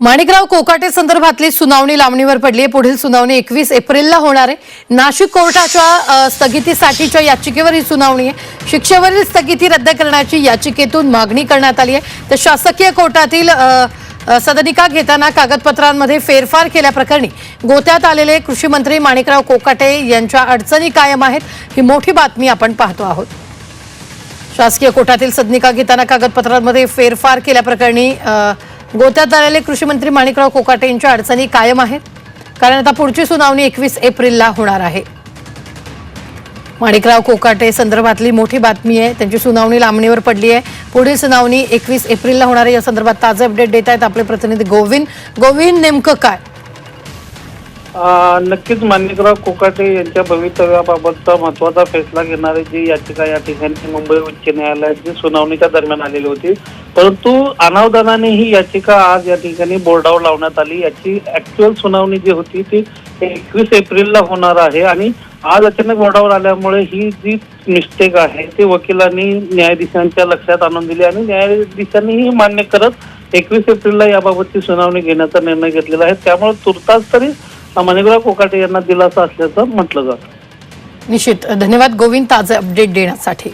माणिकराव कोकाटे संदर्भातली सुनावणी लांबणीवर पडली आहे पुढील सुनावणी एकवीस एप्रिलला होणार आहे. नाशिक कोर्टाच्या स्थगितीसाठीच्या याचिकेवर ही सुनावणी आहे. शिक्षेवरील स्थगिती रद्द करण्याची याचिकेतून मागणी करण्यात आली आहे. तर शासकीय कोर्टातील सदनिका घेताना कागदपत्रांमध्ये फेरफार केल्याप्रकरणी गोत्यात आलेले कृषी मंत्री माणिकराव कोकाटे यांच्या अडचणी कायम आहेत. ही मोठी बातमी आपण पाहतो आहोत. शासकीय कोर्टातील सदनिका घेताना कागदपत्रांमध्ये फेरफार केल्याप्रकरणी गोत्यात आलेले कृषी मंत्री माणिकराव कोकाटे यांच्या अडचणी कायम आहेत. कारण आता पुढची सुनावणी एकवीस एप्रिलला होणार आहे. माणिकराव कोकाटे संदर्भातली मोठी बातमी आहे. त्यांची सुनावणी लांबणीवर पडली आहे. पुढील सुनावणी एकवीस एप्रिलला होणार आहे. या संदर्भात ताजे अपडेट देत आहेत आपले प्रतिनिधी गोविंद. गोविंद नेमकं काय? नक्कीच माणिकराव कोकाटे यांच्या भवितव्याबाबतचा महत्त्वाचा फैसला घेणारी जी याचिका या ठिकाणी मुंबई उच्च न्यायालयाची सुनावणीच्या दरम्यान आलेली होती. परंतु अनावधानाने ही याचिका आज या ठिकाणी बोर्डावर लावण्यात आली. याची ऍक्च्युअल सुनावणी जी होती ती एकवीस एप्रिलला होणार आहे आणि आज अचानक बोर्डावर आल्यामुळे ही जी मिस्टेक आहे ती वकिलांनी न्यायाधीशांच्या लक्षात आणून दिली आणि न्यायाधीशांनी ही मान्य करत एकवीस एप्रिलला याबाबतची सुनावणी घेण्याचा निर्णय घेतलेला आहे. त्यामुळे तुर्तास तरी माणिकराव कोकाटे यांना दिलासा असल्याचं म्हटलं जातं. निश्चित. धन्यवाद. गोविंद ताजे अपडेट देण्यासाठी.